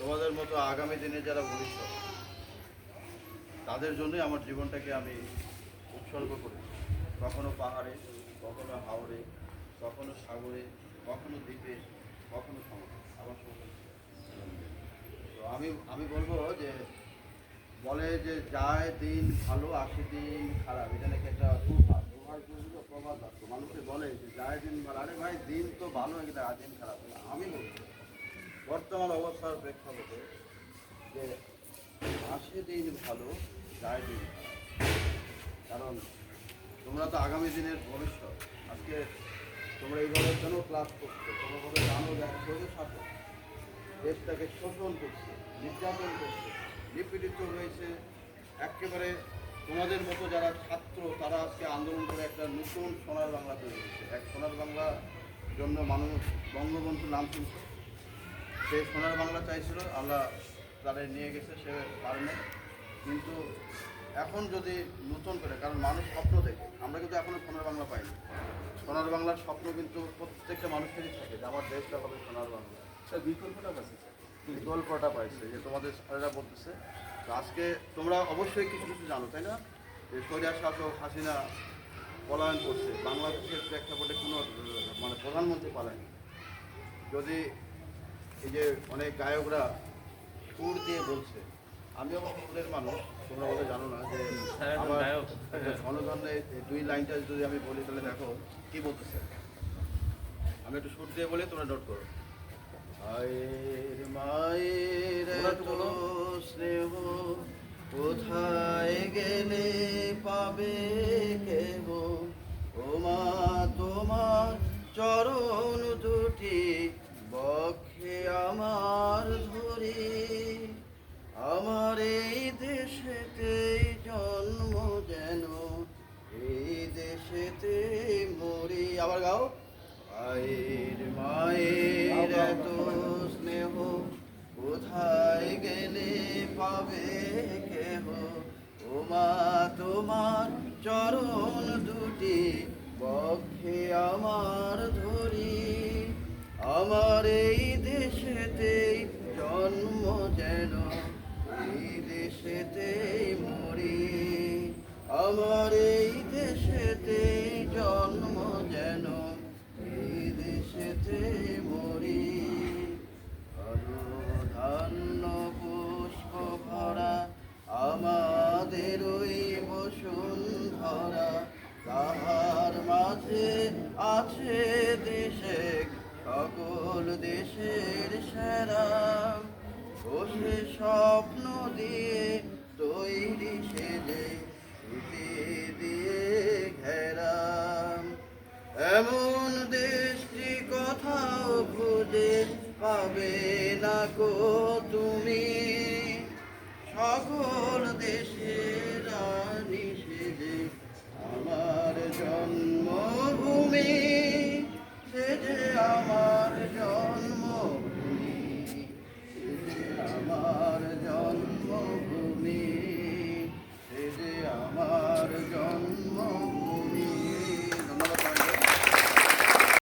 তোমাদের মতো আগামী দিনে যারা ভবিষ্যৎ, তাদের জন্যই আমার জীবনটাকে আমি উৎসর্গ করেছি কখনো পাহাড়ে, কখনো হাওড়ে কখনো সাগরে, কখনো দ্বীপে, কখনো সমুদ্রে। সমুদ্রে তো আমি আমি বলব যে, বলে যে যায় দিন ভালো, আসে দিন খারাপ, এটা নাকি একটা প্রভাব প্রভাব আছে মানুষে বলে যে যায় দিন ভালো। আরে ভাই, দিন তো ভালো আর দিন খারাপ আমি বলব বর্তমান অবস্থার প্রেক্ষাপটে যে আসে দিন ভালো যায় দিন কারণ তোমরা তো আগামী দিনের ভবিষ্যৎ। আজকে তোমরা এইভাবে কেন ক্লাস করছ? বলে জানো যে একটা শরীর দেশটাকে শোষণ করছে, নির্যাতন করছে, নিপীড়িত হয়েছে। একেবারে তোমাদের মতো যারা ছাত্র, তারা আজকে আন্দোলন করে একটা নতুন সোনার বাংলা তৈরি করেছে। এক সোনার বাংলা জন্য মানুষ বঙ্গবন্ধু নাম শুনছে সে সোনার বাংলা চাইছিল আল্লাহ তাদের নিয়ে গেছে সে পারেনি কিন্তু এখন যদি নতুন করে কারণ মানুষ স্বপ্ন দেখে আমরা কিন্তু এখনও সোনার বাংলা পাইনি। সোনার বাংলার স্বপ্ন কিন্তু প্রত্যেকটা মানুষেরই থাকে যে আমার দেশটা হবে সোনার বাংলা। স্যার বিকল্পটা স্যার। বিকল্পটা পাইছে যে তোমাদের স্যারেরা বলতেছে তো আজকে তোমরা অবশ্যই কিছু কিছু জানো তাই না? যে সরিয়া শাসক হাসিনা পলায়ন করছে বাংলাদেশের প্রেক্ষাপটে কোনো মানে প্রধানমন্ত্রী পালায়নি। যদি এই যে অনেক গায়করা সুর দিয়ে বলছে আমিও সুরের মানুষ তোমরা বলে জানো না যে আমার গায়ক। দুই লাইনটা যদি আমি বলি তাহলে দেখো কি বলতেছে আমি একটু সুর দিয়ে বলি তোমরা নোট করো মায়ের মায়ের। স্নেহ কোথায় গেলে পাবে কেহ ও মা তোমার চরণ দুটি আবার গাও মায়ের মায়ের এত স্নেহ কোথায় গেলে পাবে কেহ? ও মা তোমার চরণ দুটি বক্ষে আমার ধরি। আমার এই দেশেতেই জন্ম যেন, এই দেশেতেই মরি। আমার দেশেতে মরি পুষ্প ভরা, আমাদের ওই বসুন্ধরা। তাহার মাঝে আছে দেশে, সকল দেশের সেরা। বসে স্বপ্ন দিয়ে তৈরি সেজে পাবে না কো তুমি? সকল দেশের